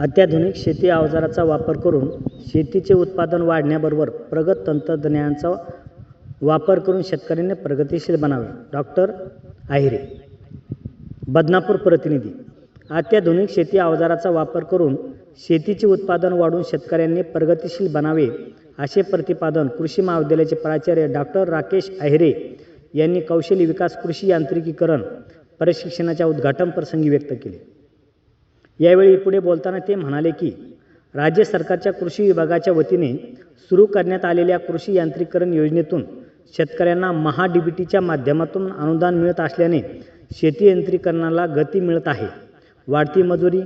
अत्याधुनिक शेती अवजारांचा वापर करून शेतीचे उत्पादन वाढवण्याबरोबर प्रगत तंत्रज्ञानाचा वापर करून शेतकऱ्यांनी प्रगतिशील बनावे. डॉक्टर आहिरे बदनापूर प्रतिनिधी. अत्याधुनिक शेती अवजाराचा वापर करून शेतीचे उत्पादन वाढवून शेतकऱ्यांनी प्रगतिशील बनावे असे प्रतिपादन कृषी महाविद्यालयाचे प्राचार्य डॉक्टर राकेश अहिरे यांनी कौशल्य विकास कृषी यांत्रिकीकरण प्रशिक्षणाच्या उद्घाटन प्रसंगी व्यक्त केले. यावेळी पुढे बोलताना ते म्हणाले की राज्य सरकारच्या कृषी विभागाच्या वतीने सुरू करण्यात आलेल्या कृषी यांत्रिकीकरण योजनेतून शेतकऱ्यांना महा डी बी टीच्या माध्यमातून अनुदान मिळत असल्याने शेती यंत्रीकरणाला गती मिळत आहे. वाढती मजुरी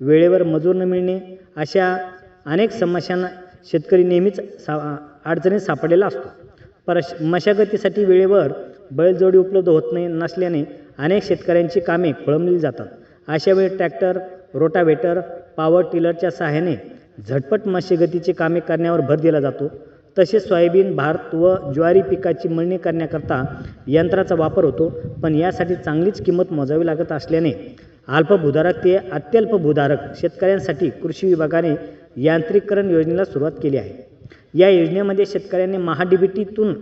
वेळेवर मजूर न मिळणे अशा अनेक समस्यांना शेतकरी नेहमीच सा अडचणीत सापडलेला असतो. परश मशागतीसाठी वेळेवर बैलजोडी उपलब्ध होत नाही नसल्याने अनेक शेतकऱ्यांची कामे खोळंबली जातात. अशावेळी ट्रॅक्टर रोटावेटर पॉवर टिलरच्या सहाय्याने झटपट मशागतीची कामे करण्यावर भर दिला जातो. तसेच सोयाबीन भात व ज्वारी पिकाची मळणी करण्याकरता यंत्राचा वापर होतो. पण यासाठी चांगलीच किंमत मोजावी लागत असल्याने अल्पभूधारक ते अत्यल्प भूधारक शेतकऱ्यांसाठी कृषी विभागाने यांत्रिकीकरण योजनेला सुरुवात केली आहे. या योजनेमध्ये शेतकऱ्यांनी महाडीबीटीतून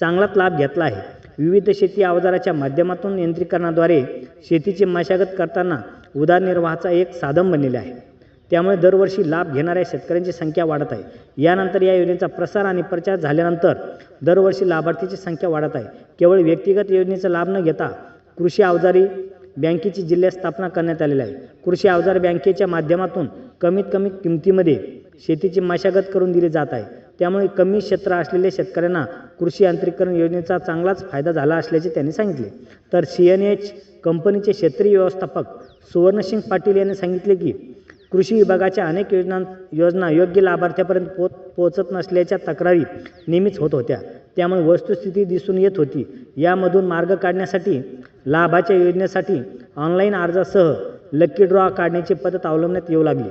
चांगलाच लाभ घेतला आहे. विविध शेती अवजाराच्या माध्यमातून यंत्रीकरणाद्वारे शेतीची मशागत करताना उदरनिर्वाहाचा एक साधन बनलेले आहे. त्यामुळे दरवर्षी लाभ घेणाऱ्या शेतकऱ्यांची संख्या वाढत आहे. यानंतर या योजनेचा प्रसार आणि प्रचार झाल्यानंतर दरवर्षी लाभार्थीची संख्या वाढत आहे. केवळ व्यक्तिगत योजनेचा लाभ न घेता कृषी अवजारी बँकेची जिल्ह्यात स्थापना करण्यात आलेली आहे. कृषी अवजार बँकेच्या माध्यमातून कमीत कमी किमतीमध्ये शेतीची मशागत करून दिली जात आहे. त्यामुळे कमी क्षेत्र असलेल्या शेतकऱ्यांना कृषी यांत्रिकीकरण योजनेचा चांगलाच फायदा झाला असल्याचे त्यांनी सांगितले. तर सी एन एच कंपनीचे क्षेत्रीय व्यवस्थापक सुवर्णसिंग पाटील यांनी सांगितले की कृषी विभागाच्या अनेक योजना योजना योग्य लाभार्थ्यापर्यंत पोच पोचत नसल्याच्या तक्रारी नेहमीच होत होत्या. त्यामुळे वस्तुस्थिती दिसून येत होती. यामधून मार्ग काढण्यासाठी लाभाच्या योजनेसाठी ऑनलाईन अर्जासह लक्की ड्रॉ काढण्याची पद्धत अवलंबण्यात येऊ लागली.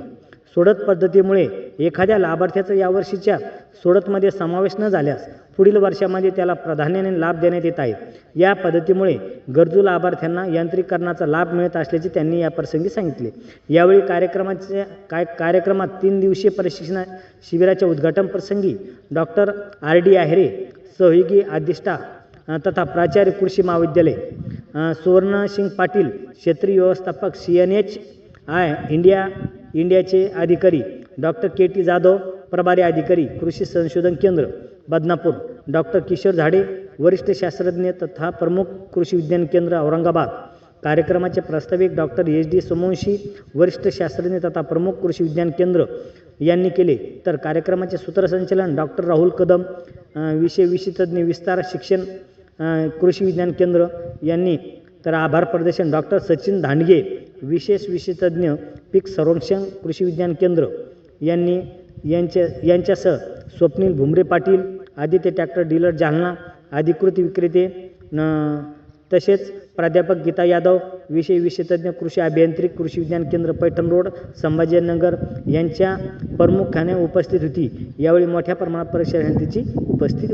सोडत पद्धतीमुळे एखाद्या लाभार्थ्याचा यावर्षीच्या सोडतमध्ये समावेश न झाल्यास पुढील वर्षामध्ये त्याला प्राधान्याने लाभ देण्यात येत आहे या पद्धतीमुळे गरजू लाभार्थ्यांना यांत्रिकरणाचा लाभ मिळत असल्याचे त्यांनी या प्रसंगी सांगितले. यावेळी कार्यक्रमाच्या काय कार्यक्रमात तीन दिवसीय प्रशिक्षण शिबिराच्या उद्घाटन प्रसंगी डॉक्टर आर डी आहेरे सहयोगी अधिष्ठा तथा प्राचार्य कृषी महाविद्यालय सुवर्णसिंग पाटील क्षेत्रीय व्यवस्थापक C N H I India इंडियाचे अधिकारी डॉक्टर के टी जाधव प्रभारी अधिकारी कृषी संशोधन केंद्र बदनापूर. डॉक्टर किशोर झाडे वरिष्ठ शास्त्रज्ञ तथा प्रमुख कृषी विज्ञान केंद्र औरंगाबाद. कार्यक्रमाचे प्रास्ताविक डॉक्टर एच डी सोमवंशी वरिष्ठ शास्त्रज्ञ तथा प्रमुख कृषी विज्ञान केंद्र यांनी केले. तर कार्यक्रमाचे सूत्रसंचालन डॉक्टर राहुल कदम विषय विशेषज्ञ विस्तार शिक्षण कृषी विज्ञान केंद्र यांनी. तर आभार प्रदर्शन डॉक्टर सचिन धांडगे विशेष विशेषज्ञ पीक संरक्षण कृषी विज्ञान केंद्र यांनी यांच्या यांच्यासह स्वप्नील भुमरे पाटील आदित्य ट्रॅक्टर डीलर जालना अधिकृत विक्रेते न तसेच प्राध्यापक गीता यादव विषय विशेषतज्ञ कृषी अभियांत्रिक कृषी विज्ञान केंद्र पैठण रोड संभाजीनगर यांच्या प्रमुखाने उपस्थित होती. यावेळी मोठ्या प्रमाणात परिषदेची उपस्थित